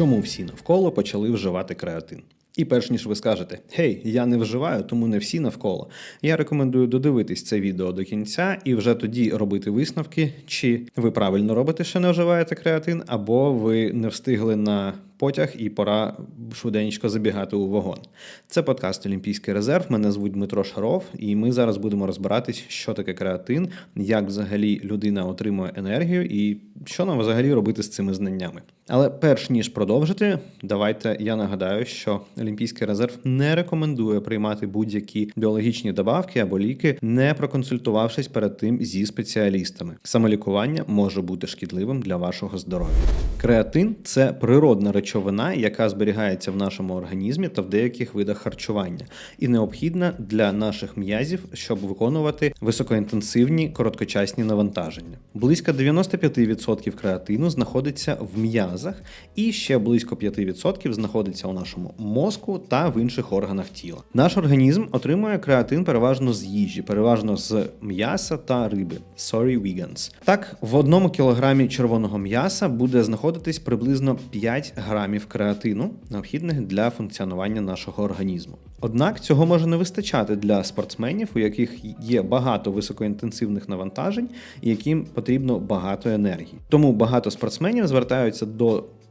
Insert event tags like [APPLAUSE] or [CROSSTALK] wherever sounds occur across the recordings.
Чому всі навколо почали вживати креатин? І перш ніж ви скажете Гей, я не вживаю, тому не всі навколо. Я рекомендую додивитись це відео до кінця і вже тоді робити висновки, чи ви правильно робите, що не вживаєте креатин, або ви не встигли на потяг і пора швиденько забігати у вагон. Це подкаст Олімпійський резерв. Мене звуть Дмитро Шаров, і ми зараз будемо розбиратись, що таке креатин, як взагалі людина отримує енергію і що нам взагалі робити з цими знаннями. Але перш ніж продовжити, давайте я нагадаю, що Олімпійський резерв не рекомендує приймати будь-які біологічні добавки або ліки, не проконсультувавшись перед тим зі спеціалістами. Самолікування може бути шкідливим для вашого здоров'я. Креатин це природна речовина, яка зберігається в нашому організмі та в деяких видах харчування, і необхідна для наших м'язів, щоб виконувати високоінтенсивні короткочасні навантаження. Близько 95% креатину знаходиться в м'язах, і ще близько 5% знаходиться у нашому мозку та в інших органах тіла. Наш організм отримує креатин переважно з їжі, переважно з м'яса та риби. Sorry, vegans. Так, в одному кілограмі червоного м'яса буде знаходитись приблизно 5 грамів креатину, необхідних для функціонування нашого організму. Однак цього може не вистачати для спортсменів, у яких є багато високоінтенсивних навантажень яким потрібно багато енергії. Тому багато спортсменів звертаються до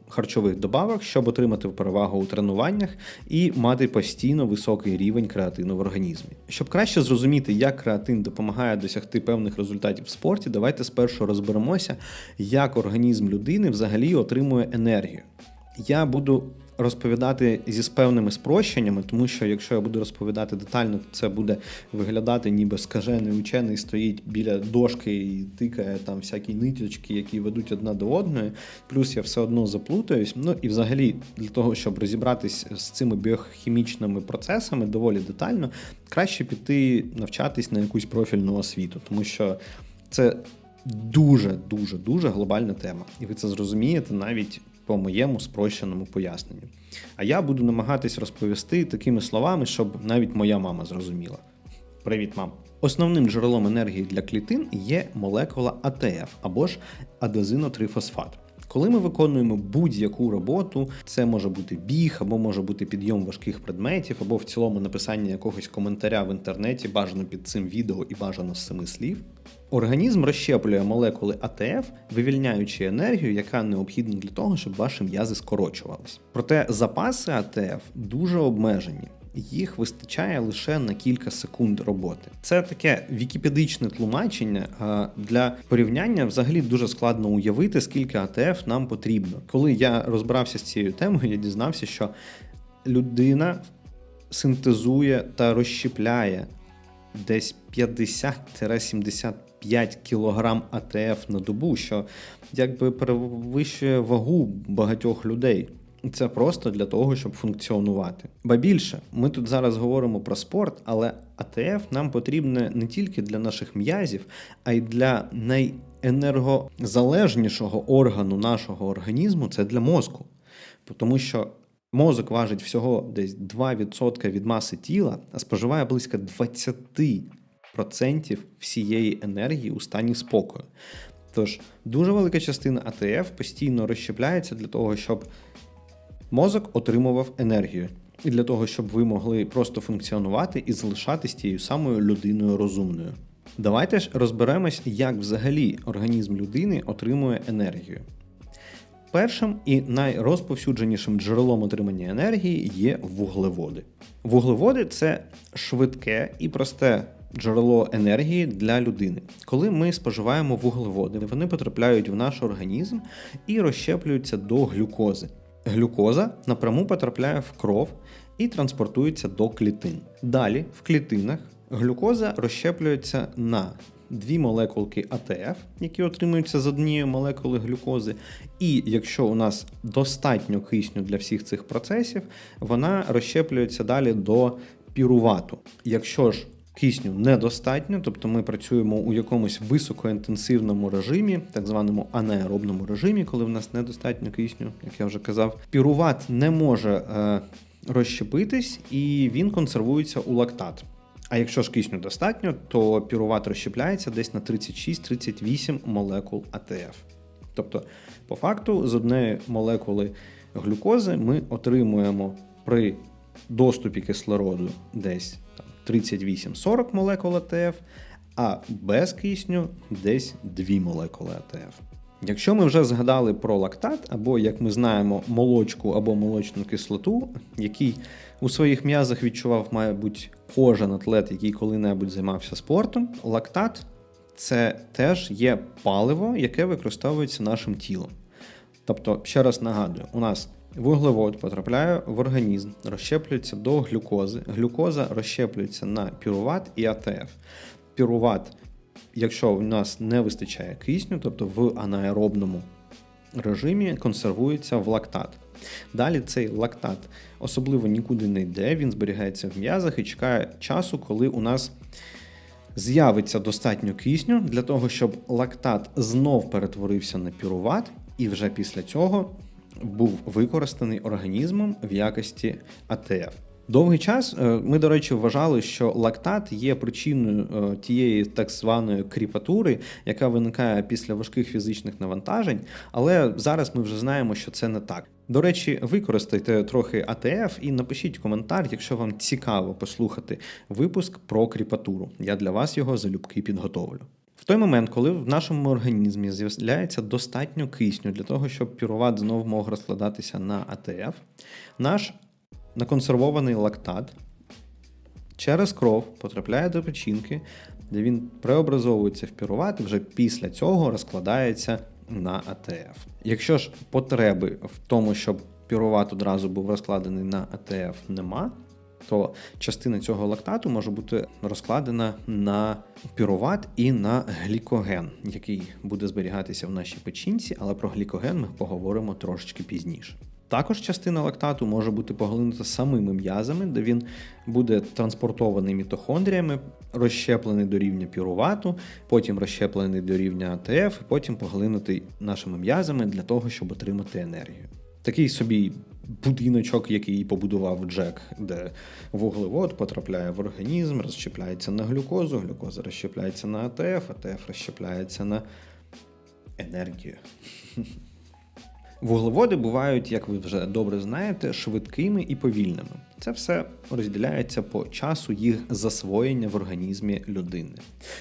харчових добавок, щоб отримати перевагу у тренуваннях і мати постійно високий рівень креатину в організмі. Щоб краще зрозуміти, як креатин допомагає досягти певних результатів в спорті, давайте спершу розберемося, як організм людини взагалі отримує енергію. Я буду розповідати зі з певними спрощеннями, тому що якщо я буду розповідати детально, то це буде виглядати, ніби скажений учений стоїть біля дошки і тикає там всякі ниточки, які ведуть одна до одної. Плюс я все одно заплутаюсь. Ну і взагалі, для того, щоб розібратись з цими біохімічними процесами доволі детально, краще піти навчатись на якусь профільну освіту, тому що це. Дуже дуже дуже глобальна тема, і ви це зрозумієте навіть по моєму спрощеному поясненню. А я буду намагатись розповісти такими словами, щоб навіть моя мама зрозуміла. Привіт, мам! Основним джерелом енергії для клітин є молекула АТФ або ж адезинотрифосфат. Коли ми виконуємо будь-яку роботу, це може бути біг, або може бути підйом важких предметів, або в цілому написання якогось коментаря в інтернеті, бажано під цим відео і бажано з семи слів. Організм розщеплює молекули АТФ, вивільняючи енергію, яка необхідна для того, щоб ваші м'язи скорочувались. Проте запаси АТФ дуже обмежені. Їх вистачає лише на кілька секунд роботи. Це таке вікіпедичне тлумачення. Для порівняння взагалі дуже складно уявити, скільки АТФ нам потрібно. Коли я розбирався з цією темою, я дізнався, що людина синтезує та розщепляє десь 50-75 кг АТФ на добу, що якби перевищує вагу багатьох людей. Це просто для того, щоб функціонувати. Ба більше, ми тут зараз говоримо про спорт, але АТФ нам потрібне не тільки для наших м'язів, а й для найенергозалежнішого органу нашого організму це для мозку. Тому що мозок важить всього десь 2% від маси тіла, а споживає близько 20% всієї енергії у стані спокою. Тож дуже велика частина АТФ постійно розщепляється для того, щоб мозок отримував енергію. І для того, щоб ви могли просто функціонувати і залишатись тією самою людиною розумною. Давайте ж розберемось, як взагалі організм людини отримує енергію. Першим і найрозповсюдженішим джерелом отримання енергії є вуглеводи. Вуглеводи це швидке і просте джерело енергії для людини. Коли ми споживаємо вуглеводи, вони потрапляють в наш організм і розщеплюються до глюкози. Глюкоза напряму потрапляє в кров і транспортується до клітин. Далі в клітинах глюкоза розщеплюється на дві молекулки АТФ, які отримуються з однієї молекули глюкози. І якщо у нас достатньо кисню для всіх цих процесів, вона розщеплюється далі до пірувату. Якщо ж Кисню недостатньо, тобто ми працюємо у якомусь високоінтенсивному режимі, так званому анаеробному режимі, коли в нас недостатньо кисню, як я вже казав. Піруват не може е, розщепитись і він консервується у лактат. А якщо ж кисню достатньо, то піруват розщепляється десь на 36-38 молекул АТФ. Тобто, по факту, з однієї молекули глюкози ми отримуємо при доступі кислороду десь 38-40 молекул АТФ, а без кисню десь 2 молекули АТФ. Якщо ми вже згадали про лактат, або, як ми знаємо, молочку або молочну кислоту, який у своїх м'язах відчував, мабуть, кожен атлет, який коли-небудь займався спортом, лактат це теж є паливо, яке використовується нашим тілом. Тобто, ще раз нагадую, у нас вуглевод потрапляє в організм, розщеплюється до глюкози. Глюкоза розщеплюється на піруват і АТФ. Піруват, якщо в нас не вистачає кисню, тобто в анаеробному режимі консервується в лактат. Далі цей лактат особливо нікуди не йде, він зберігається в м'язах і чекає часу, коли у нас з'явиться достатньо кисню для того, щоб лактат знов перетворився на піруват, і вже після цього був використаний організмом в якості АТФ. Довгий час е, ми, до речі, вважали, що лактат є причиною е, тієї так званої кріпатури, яка виникає після важких фізичних навантажень, але зараз ми вже знаємо, що це не так. До речі, використайте трохи АТФ і напишіть коментар, якщо вам цікаво послухати випуск про кріпатуру. Я для вас його залюбки підготовлю. В той момент, коли в нашому організмі з'являється достатньо кисню для того, щоб піруват знов мог розкладатися на АТФ, наш наконсервований лактат через кров потрапляє до печінки, де він преобразовується в піруват і вже після цього розкладається на АТФ. Якщо ж потреби в тому, щоб піруват одразу був розкладений на АТФ, нема, то частина цього лактату може бути розкладена на піруват і на глікоген, який буде зберігатися в нашій печінці, але про глікоген ми поговоримо трошечки пізніше. Також частина лактату може бути поглинута самими м'язами, де він буде транспортований мітохондріями, розщеплений до рівня пірувату, потім розщеплений до рівня АТФ, потім поглинутий нашими м'язами для того, щоб отримати енергію. Такий собі будиночок, який побудував Джек, де вуглевод потрапляє в організм, розщепляється на глюкозу, глюкоза розщепляється на АТФ, АТФ розщепляється на енергію. Вуглеводи бувають, як ви вже добре знаєте, швидкими і повільними. Це все розділяється по часу їх засвоєння в організмі людини.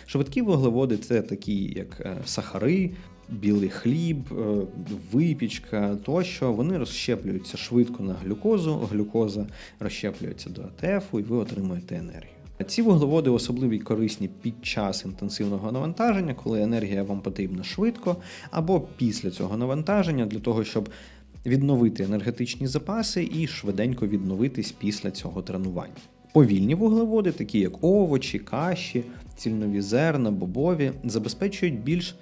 Швидкі вуглеводи це такі, як е, сахари, білий хліб, е, випічка тощо. Вони розщеплюються швидко на глюкозу, глюкоза розщеплюється до АТФ, і ви отримуєте енергію. Ці вуглеводи особливо корисні під час інтенсивного навантаження, коли енергія вам потрібна швидко, або після цього навантаження для того, щоб відновити енергетичні запаси і швиденько відновитись після цього тренування. Повільні вуглеводи, такі як овочі, каші, цільнові зерна, бобові, забезпечують більш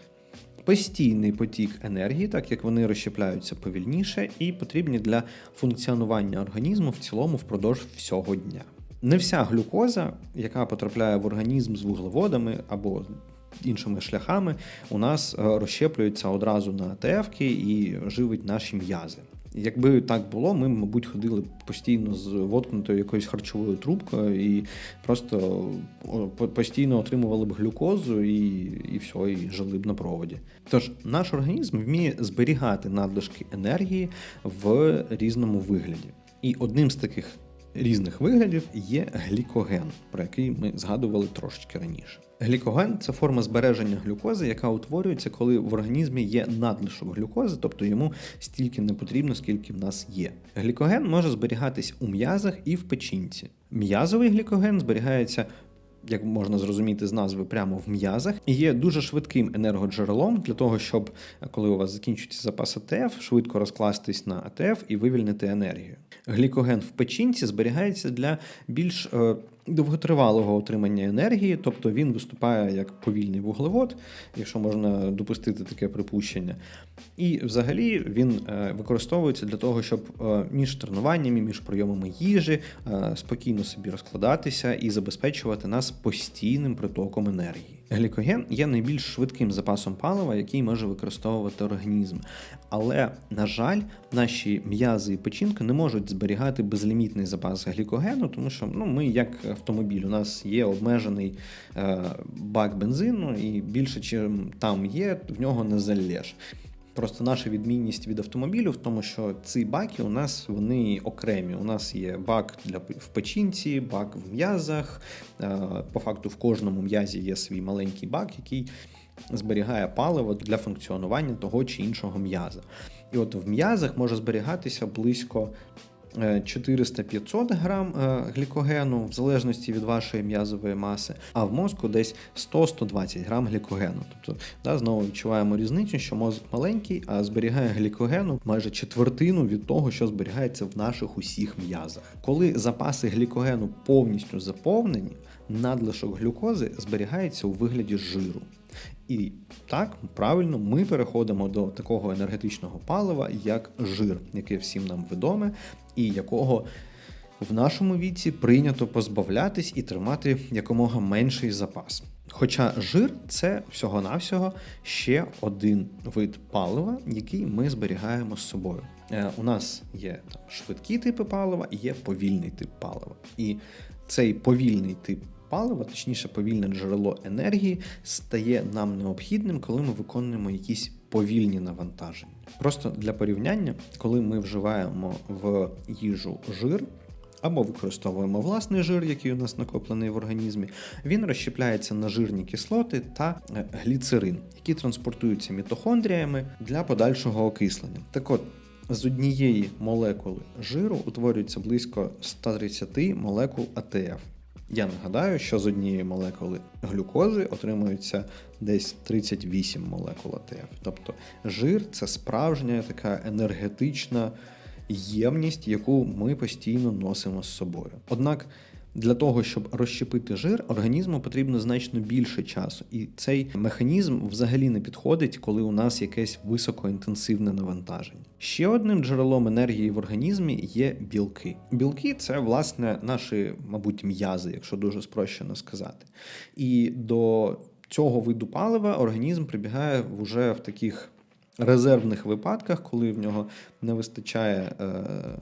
постійний потік енергії, так як вони розщепляються повільніше і потрібні для функціонування організму в цілому впродовж всього дня. Не вся глюкоза, яка потрапляє в організм з вуглеводами або іншими шляхами, у нас е, розщеплюється одразу на АТФ і живить наші м'язи. Якби так було, ми, мабуть, ходили постійно з воткнутою якоюсь харчовою трубкою і просто постійно отримували б глюкозу і і все, і жили б на проводі. Тож наш організм вміє зберігати надлишки енергії в різному вигляді. І одним з таких різних виглядів є глікоген, про який ми згадували трошечки раніше. Глікоген це форма збереження глюкози, яка утворюється, коли в організмі є надлишок глюкози, тобто йому стільки не потрібно, скільки в нас є. Глікоген може зберігатись у м'язах і в печінці. М'язовий глікоген зберігається. Як можна зрозуміти з назви прямо в м'язах, і є дуже швидким енергоджерелом для того, щоб коли у вас закінчується запас АТФ, швидко розкластись на АТФ і вивільнити енергію. Глікоген в печінці зберігається для більш е, довготривалого отримання енергії, тобто він виступає як повільний вуглевод, якщо можна допустити таке припущення. І взагалі він е, використовується для того, щоб е, між тренуваннями, між прийомами їжі спокійно собі розкладатися і забезпечувати нас постійним притоком енергії. Глікоген є найбільш швидким запасом палива, який може використовувати організм. Але, на жаль, наші м'язи і печінки не можуть зберігати безлімітний запас глікогену, тому що ну, ми, як автомобіль, у нас є обмежений е, бак бензину, і більше, чим там є, в нього не залєш. Просто наша відмінність від автомобілю в тому, що ці баки у нас вони окремі. У нас є бак для в печінці, бак в м'язах. Е, По факту, в кожному м'язі є свій маленький бак, який зберігає паливо для функціонування того чи іншого м'яза. І от в м'язах може зберігатися близько 400-500 грам е, глікогену, в залежності від вашої м'язової маси, а в мозку десь 100-120 грам глікогену. Тобто, да, знову відчуваємо різницю, що мозок маленький, а зберігає глікогену майже четвертину від того, що зберігається в наших усіх м'язах. Коли запаси глікогену повністю заповнені, надлишок глюкози зберігається у вигляді жиру. І так, правильно, ми переходимо до такого енергетичного палива, як жир, яке всім нам відоме, і якого в нашому віці прийнято позбавлятись і тримати якомога менший запас. Хоча жир це всього-навсього ще один вид палива, який ми зберігаємо з собою. Е, у нас є швидкі типи палива і є повільний тип палива. І цей повільний тип палива, точніше, повільне джерело енергії, стає нам необхідним, коли ми виконуємо якісь повільні навантаження. Просто для порівняння, коли ми вживаємо в їжу жир. Або використовуємо власний жир, який у нас накоплений в організмі, він розщепляється на жирні кислоти та е, гліцерин, які транспортуються мітохондріями для подальшого окислення. Так от, з однієї молекули жиру утворюється близько 130 молекул АТФ. Я нагадаю, що з однієї молекули глюкози отримується десь 38 молекул АТФ. Тобто жир це справжня така енергетична ємність, яку ми постійно носимо з собою. Однак для того, щоб розщепити жир, організму потрібно значно більше часу, і цей механізм взагалі не підходить, коли у нас якесь високоінтенсивне навантаження. Ще одним джерелом енергії в організмі є білки. Білки це власне наші, мабуть, м'язи, якщо дуже спрощено сказати. І до цього виду палива організм прибігає вже в таких резервних випадках, коли в нього не вистачає е,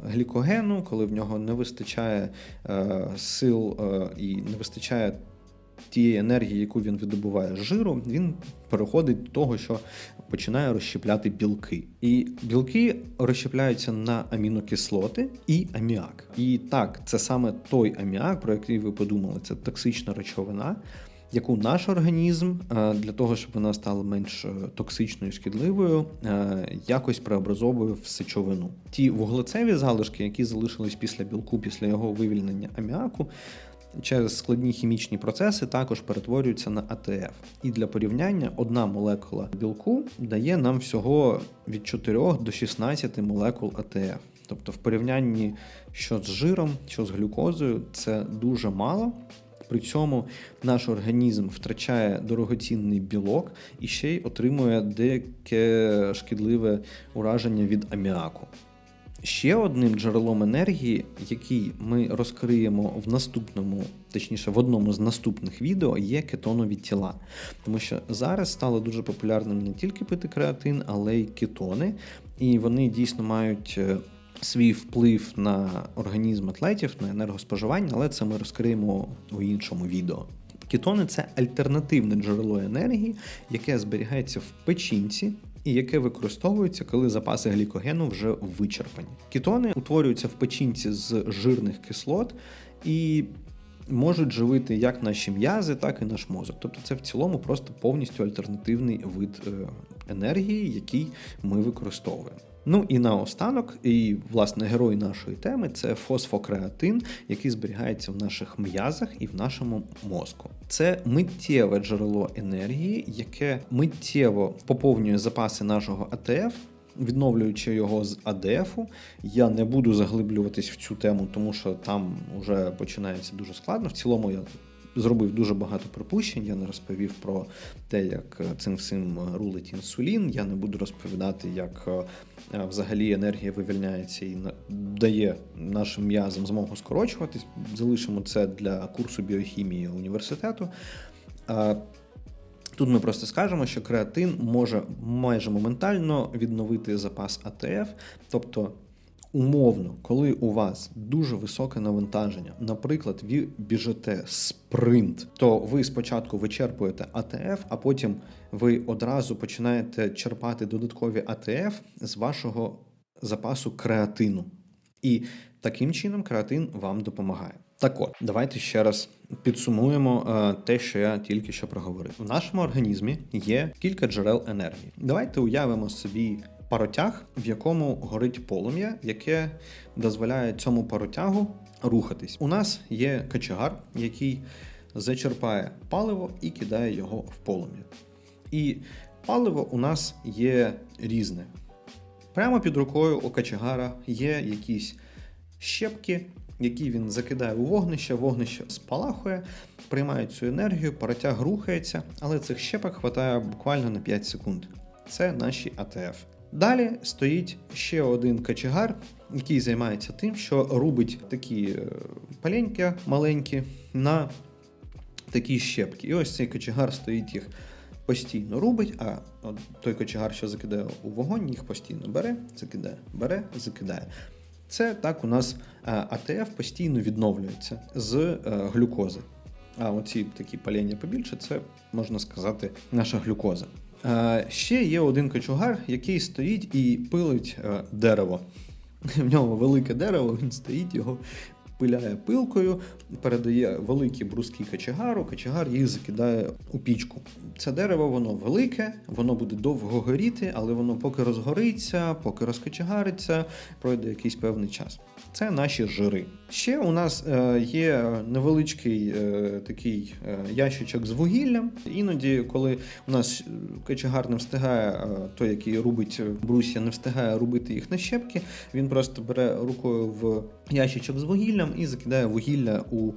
глікогену, коли в нього не вистачає е, сил е, і не вистачає тієї енергії, яку він видобуває з жиру, він переходить до того, що починає розщепляти білки. І білки розщепляються на амінокислоти і аміак. І так, це саме той аміак, про який ви подумали, це токсична речовина яку наш організм е, для того, щоб вона стала менш е, токсичною, шкідливою, е, якось преобразовує в сечовину. Ті вуглецеві залишки, які залишились після білку, після його вивільнення аміаку. Через складні хімічні процеси також перетворюються на АТФ. І для порівняння одна молекула білку дає нам всього від 4 до 16 молекул АТФ. Тобто, в порівнянні що з жиром, що з глюкозою, це дуже мало. При цьому наш організм втрачає дорогоцінний білок і ще й отримує деяке шкідливе ураження від аміаку. Ще одним джерелом енергії, який ми розкриємо в наступному, точніше, в одному з наступних відео, є кетонові тіла. Тому що зараз стало дуже популярним не тільки пити креатин, але й кетони, і вони дійсно мають е, свій вплив на організм атлетів, на енергоспоживання, але це ми розкриємо у іншому відео. Кетони це альтернативне джерело енергії, яке зберігається в печінці. І яке використовується, коли запаси глікогену вже вичерпані. Кетони утворюються в печінці з жирних кислот і можуть живити як наші м'язи, так і наш мозок. Тобто це в цілому просто повністю альтернативний вид е, енергії, який ми використовуємо. Ну і наостанок, і власне герой нашої теми це фосфокреатин, який зберігається в наших м'язах і в нашому мозку. Це миттєве джерело енергії, яке миттєво поповнює запаси нашого АТФ. Відновлюючи його з АДФу, я не буду заглиблюватись в цю тему, тому що там вже починається дуже складно. В цілому я зробив дуже багато припущень. Я не розповів про те, як е, цим всім рулить інсулін. Я не буду розповідати, як е, взагалі енергія вивільняється і дає нашим м'язам змогу скорочуватись. Залишимо це для курсу біохімії університету. Тут ми просто скажемо, що креатин може майже моментально відновити запас АТФ, тобто Умовно, коли у вас дуже високе навантаження, наприклад, ви біжите спринт, то ви спочатку вичерпуєте АТФ, а потім ви одразу починаєте черпати додаткові АТФ з вашого запасу креатину. І таким чином креатин вам допомагає. Так от, давайте ще раз підсумуємо е, те, що я тільки що проговорив. У нашому організмі є кілька джерел енергії. Давайте уявимо собі паротяг, в якому горить полум'я, яке дозволяє цьому паротягу рухатись. У нас є качегар, який зачерпає паливо і кидає його в полум'я. І паливо у нас є різне. Прямо під рукою у качегара є якісь щепки, які він закидає у вогнище, вогнище спалахує, приймає цю енергію, паротяг рухається, але цих щепок хватає буквально на 5 секунд. Це наші АТФ. Далі стоїть ще один качегар, який займається тим, що рубить такі е, паленьки маленькі на такі щепки. І ось цей кочегар стоїть їх постійно рубить, а той кочегар, що закидає у вогонь, їх постійно бере, закидає, бере, закидає. Це так у нас е, АТФ постійно відновлюється з е, глюкози. А оці такі палення побільше, це можна сказати, наша глюкоза. Е, Ще є один кочугар, який стоїть і пилить е, дерево. [LAUGHS] В нього велике дерево, він стоїть, його пиляє пилкою, передає великі бруски качегару, качегар їх закидає у пічку. Це дерево, воно велике, воно буде довго горіти, але воно поки розгориться, поки розкачегариться, пройде якийсь певний час. Це наші жири. Ще у нас е, є невеличкий е, такий е, ящичок з вугіллям. Іноді, коли у нас качегар не встигає, той, який рубить брусья, не встигає робити їх на щепки, він просто бере рукою в ящичок з вугіллям і закидає вугілля у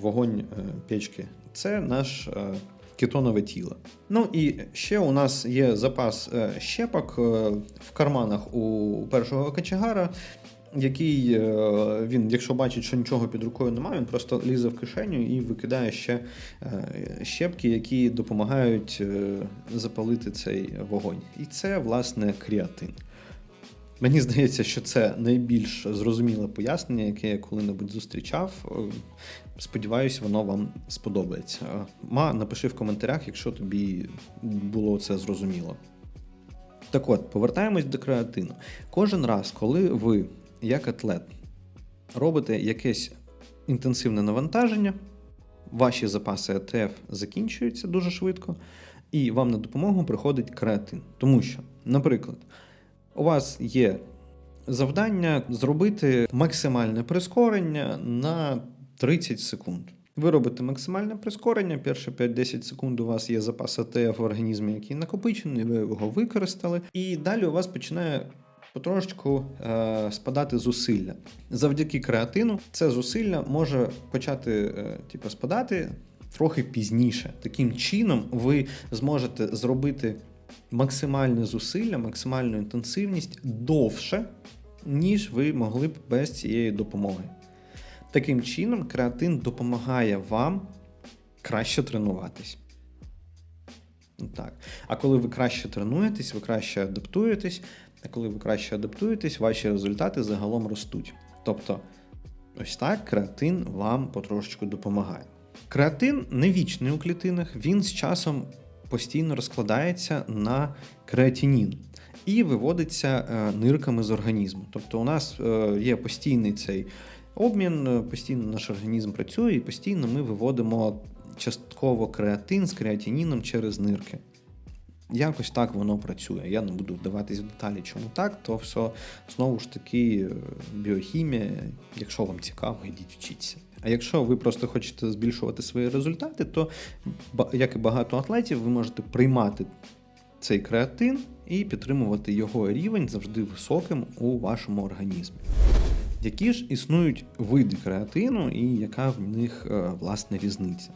вогонь е, печки. Це наш е, кетонове тіло. Ну і ще у нас є запас е, щепок в карманах у першого качегара. Який він, якщо бачить, що нічого під рукою немає, він просто лізе в кишеню і викидає ще щепки, які допомагають запалити цей вогонь. І це, власне, кріатин. Мені здається, що це найбільш зрозуміле пояснення, яке я коли-небудь зустрічав. Е, Сподіваюсь, воно вам сподобається. Ма, напиши в коментарях, якщо тобі було це зрозуміло. Так от, повертаємось до креатину. Кожен раз, коли ви, як атлет, робите якесь інтенсивне навантаження, ваші запаси АТФ закінчуються дуже швидко, і вам на допомогу приходить креатин. Тому що, наприклад, у вас є завдання зробити максимальне прискорення на 30 секунд. Ви робите максимальне прискорення, перші 5-10 секунд у вас є запас АТФ в організмі, який накопичений, ви його використали, і далі у вас починає потрошечку е, спадати зусилля. Завдяки креатину це зусилля може почати е, типу, спадати трохи пізніше. Таким чином, ви зможете зробити максимальне зусилля, максимальну інтенсивність довше, ніж ви могли б без цієї допомоги. Таким чином, креатин допомагає вам краще тренуватись. Так. А коли ви краще тренуєтесь, ви краще адаптуєтесь, а коли ви краще адаптуєтесь, ваші результати загалом ростуть. Тобто, ось так креатин вам потрошечку допомагає. Креатин не вічний у клітинах, він з часом постійно розкладається на креатинін і виводиться е, нирками з організму. Тобто, у нас е, є постійний цей обмін, е, постійно наш організм працює, і постійно ми виводимо частково креатин з креатиніном через нирки. Якось так воно працює. Я не буду вдаватись в деталі, чому так, то все знову ж таки біохімія. Якщо вам цікаво, йдіть вчіться. А якщо ви просто хочете збільшувати свої результати, то як і багато атлетів, ви можете приймати цей креатин і підтримувати його рівень завжди високим у вашому організмі. Які ж існують види креатину і яка в них е, власне різниця?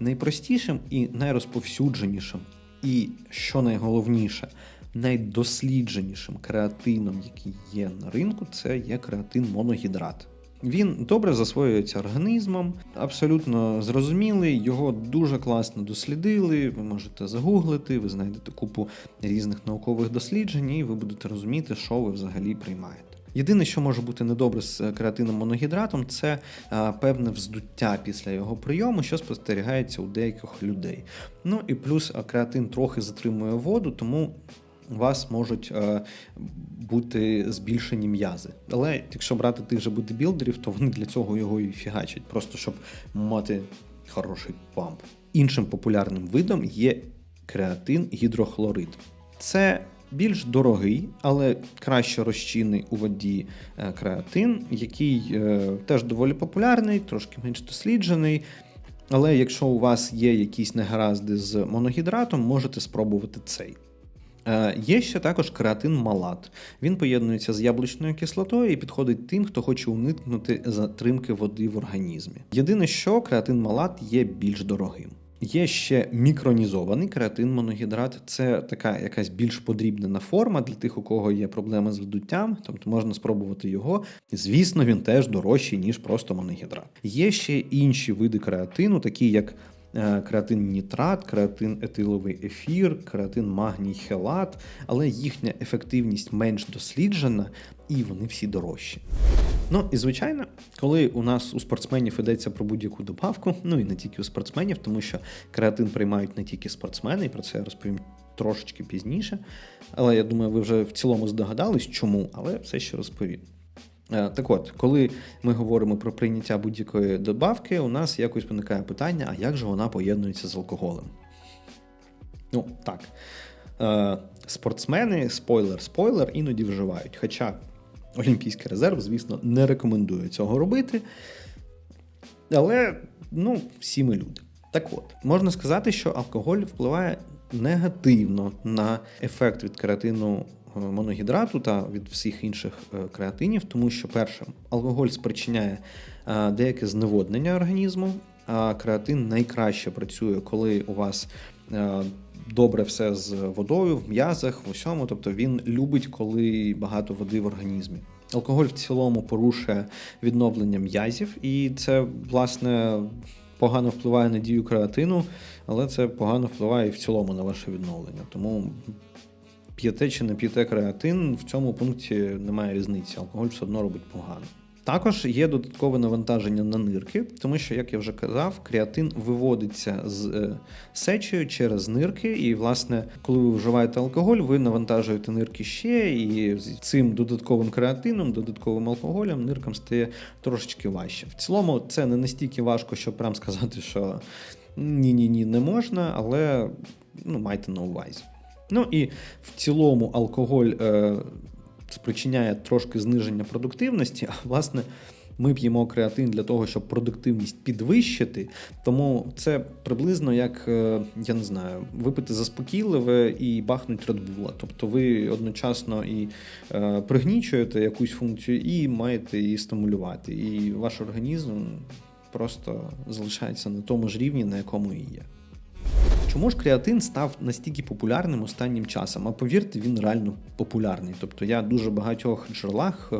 Найпростішим і найрозповсюдженішим, і що найголовніше, найдослідженішим креатином, який є на ринку, це є креатин моногідрат. Він добре засвоюється організмом, абсолютно зрозумілий, його дуже класно дослідили. Ви можете загуглити, ви знайдете купу різних наукових досліджень, і ви будете розуміти, що ви взагалі приймаєте. Єдине, що може бути недобре з креатином моногідратом, це е, певне вздуття після його прийому, що спостерігається у деяких людей. Ну і плюс креатин трохи затримує воду, тому у вас можуть е, бути збільшені м'язи. Але якщо брати тих же бодибілдерів, то вони для цього його і фігачать, просто щоб мати хороший памп. Іншим популярним видом є креатин гідрохлорид. Це більш дорогий, але краще розчинний у воді е, креатин, який е, теж доволі популярний, трошки менш досліджений. Але якщо у вас є якісь негаразди з моногідратом, можете спробувати цей. Е, Є ще також креатин малат. Він поєднується з яблучною кислотою і підходить тим, хто хоче уникнути затримки води в організмі. Єдине, що креатин малат є більш дорогим. Є ще мікронізований креатин моногідрат. Це така якась більш подрібнена форма для тих, у кого є проблеми з вдуттям, тобто можна спробувати його. Звісно, він теж дорожчий, ніж просто моногідрат. Є ще інші види креатину, такі як креатин нітрат, креатин етиловий ефір, креатин магній хелат, але їхня ефективність менш досліджена і вони всі дорожчі. Ну і звичайно, коли у нас у спортсменів йдеться про будь-яку добавку, ну і не тільки у спортсменів, тому що креатин приймають не тільки спортсмени, і про це я розповім трошечки пізніше. Але я думаю, ви вже в цілому здогадались, чому, але все ще розповім. Е, Так от, коли ми говоримо про прийняття будь-якої добавки, у нас якось виникає питання: а як же вона поєднується з алкоголем? Ну, так. Е, Спортсмени, спойлер, спойлер, іноді вживають. Хоча Олімпійський резерв, звісно, не рекомендує цього робити. Але ну, всі ми люди. Так от, можна сказати, що алкоголь впливає негативно на ефект від креатину е, моногідрату та від всіх інших е, креатинів, тому що, перше, алкоголь спричиняє е, деяке зневоднення організму, а креатин найкраще працює, коли у вас е, добре все з водою, в м'язах, в усьому. Тобто він любить, коли багато води в організмі. Алкоголь в цілому порушує відновлення м'язів, і це, власне, погано впливає на дію креатину, але це погано впливає і в цілому на ваше відновлення. Тому п'єте чи не п'єте креатин, в цьому пункті немає різниці. Алкоголь все одно робить погано. Також є додаткове навантаження на нирки, тому що, як я вже казав, креатин виводиться з е, сечею через нирки, і, власне, коли ви вживаєте алкоголь, ви навантажуєте нирки ще, і з цим додатковим креатином, додатковим алкоголем ниркам стає трошечки важче. В цілому, це не настільки важко, щоб прям сказати, що ні-ні ні не можна, але ну, майте на увазі. Ну і в цілому алкоголь. Е, спричиняє трошки зниження продуктивності, а власне. Ми п'ємо креатин для того, щоб продуктивність підвищити. Тому це приблизно як е, я не знаю, випити заспокійливе і бахнуть Редбула. Тобто ви одночасно і е, пригнічуєте якусь функцію, і маєте її стимулювати. І ваш організм просто залишається на тому ж рівні, на якому і є. Чому ж креатин став настільки популярним останнім часом? А повірте, він реально популярний. Тобто я дуже багатьох джерелах е,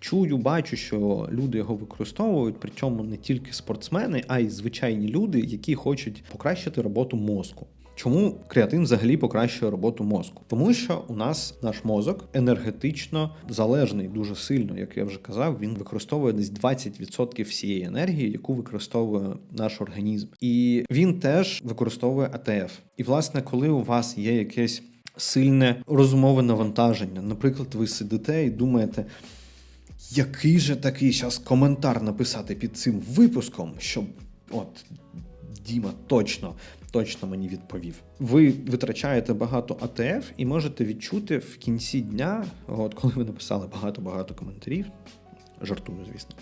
чую, бачу, що люди його використовують, причому не тільки спортсмени, а й звичайні люди, які хочуть покращити роботу мозку. Чому креатин взагалі покращує роботу мозку? Тому що у нас наш мозок енергетично залежний дуже сильно, як я вже казав, він використовує десь 20% всієї енергії, яку використовує наш організм, і він теж використовує АТФ. І власне, коли у вас є якесь сильне розумове навантаження, наприклад, ви сидите і думаєте. Який же такий зараз коментар написати під цим випуском, щоб от Діма точно точно мені відповів. Ви витрачаєте багато АТФ і можете відчути в кінці дня, от коли ви написали багато-багато коментарів. Жартую, звісно.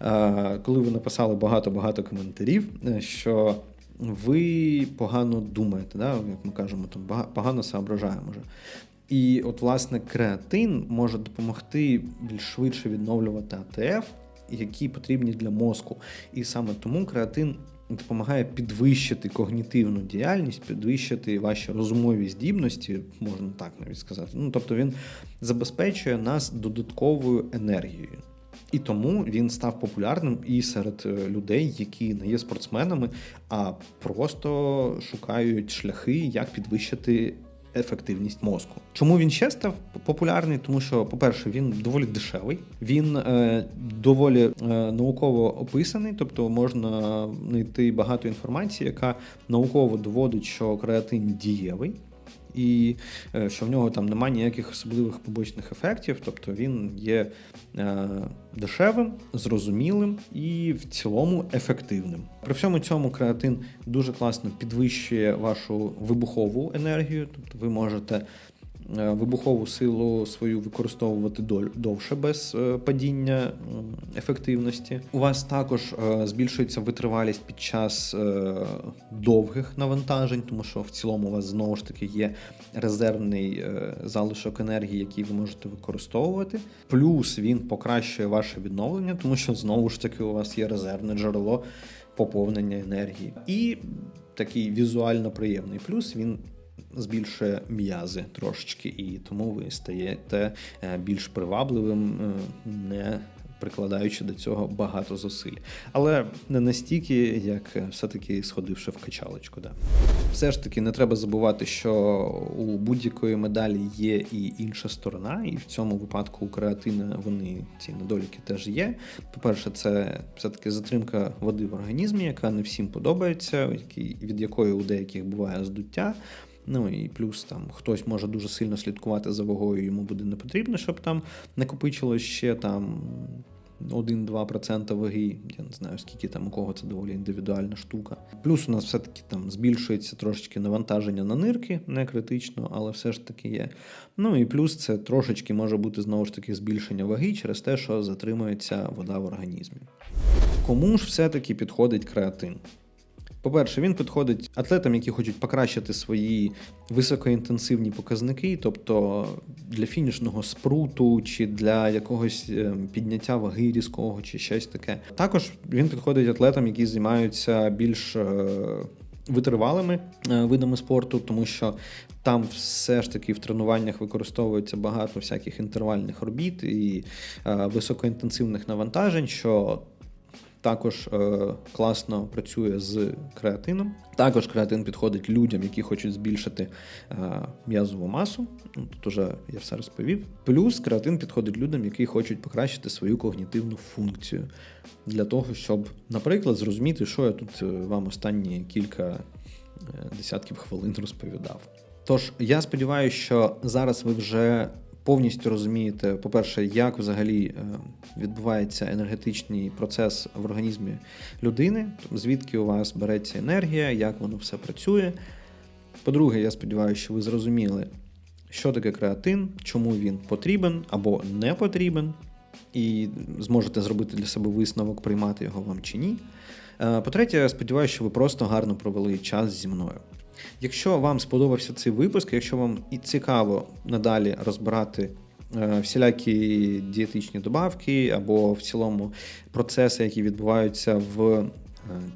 Е, Коли ви написали багато-багато коментарів, е, що ви погано думаєте, да? як ми кажемо, там погано соображаємо може. І от, власне, креатин може допомогти більш швидше відновлювати АТФ, які потрібні для мозку. І саме тому креатин допомагає підвищити когнітивну діяльність, підвищити ваші розумові здібності, можна так навіть сказати. Ну, тобто він забезпечує нас додатковою енергією. І тому він став популярним і серед е, людей, які не є спортсменами, а просто шукають шляхи, як підвищити ефективність мозку. Чому він ще став популярний? Тому що, по-перше, він доволі дешевий, він е, доволі е, науково описаний, тобто можна знайти багато інформації, яка науково доводить, що креатин дієвий. І е, що в нього там немає ніяких особливих побочних ефектів, тобто він є е, дешевим, зрозумілим і в цілому ефективним. При всьому цьому креатин дуже класно підвищує вашу вибухову енергію, тобто ви можете вибухову силу свою використовувати довше без е, падіння ефективності. У вас також е, збільшується витривалість під час е, довгих навантажень, тому що в цілому у вас знову ж таки є резервний е, залишок енергії, який ви можете використовувати. Плюс він покращує ваше відновлення, тому що знову ж таки у вас є резервне джерело поповнення енергії. І такий візуально приємний плюс він збільшує м'язи трошечки, і тому ви стаєте е, більш привабливим, е, не прикладаючи до цього багато зусиль. Але не настільки, як все-таки сходивши в качалочку. Да. Все ж таки не треба забувати, що у будь-якої медалі є і інша сторона, і в цьому випадку у креатина вони ці недоліки теж є. По-перше, це все-таки затримка води в організмі, яка не всім подобається, від якої у деяких буває здуття. Ну і плюс там хтось може дуже сильно слідкувати за вагою, йому буде не потрібно, щоб там накопичилось ще там 1-2% ваги. Я не знаю, скільки там у кого це доволі індивідуальна штука. Плюс у нас все-таки там збільшується трошечки навантаження на нирки, не критично, але все ж таки є. Ну і плюс це трошечки може бути знову ж таки збільшення ваги через те, що затримується вода в організмі. Кому ж все-таки підходить креатин? По-перше, він підходить атлетам, які хочуть покращити свої високоінтенсивні показники, тобто для фінішного спруту чи для якогось е, підняття ваги різкого чи щось таке. Також він підходить атлетам, які займаються більш е, витривалими е, видами спорту, тому що там все ж таки в тренуваннях використовується багато всяких інтервальних робіт і високоінтенсивних навантажень, що також е, класно працює з креатином. Також креатин підходить людям, які хочуть збільшити е, м'язову масу. Ну, Тут уже я все розповів. Плюс креатин підходить людям, які хочуть покращити свою когнітивну функцію для того, щоб, наприклад, зрозуміти, що я тут е, вам останні кілька е, десятків хвилин розповідав. Тож я сподіваюся, що зараз ви вже повністю розумієте, по-перше, як взагалі е, відбувається енергетичний процес в організмі людини, звідки у вас береться енергія, як воно все працює. По-друге, я сподіваюся, що ви зрозуміли, що таке креатин, чому він потрібен або не потрібен, і зможете зробити для себе висновок, приймати його вам чи ні. Е, По-третє, я сподіваюся, що ви просто гарно провели час зі мною. Якщо вам сподобався цей випуск, якщо вам і цікаво надалі розбирати е, всілякі дієтичні добавки або в цілому процеси, які відбуваються в е,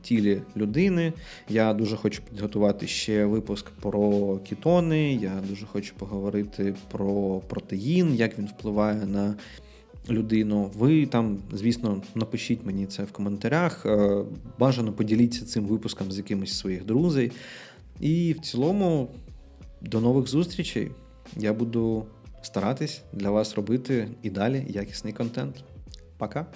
тілі людини, я дуже хочу підготувати ще випуск про кетони. Я дуже хочу поговорити про протеїн, як він впливає на людину. Ви там, звісно, напишіть мені це в коментарях. Е, Бажано поділіться цим випуском з якимось своїх друзей. І в цілому, до нових зустрічей. Я буду старатись для вас робити і далі якісний контент. Пока!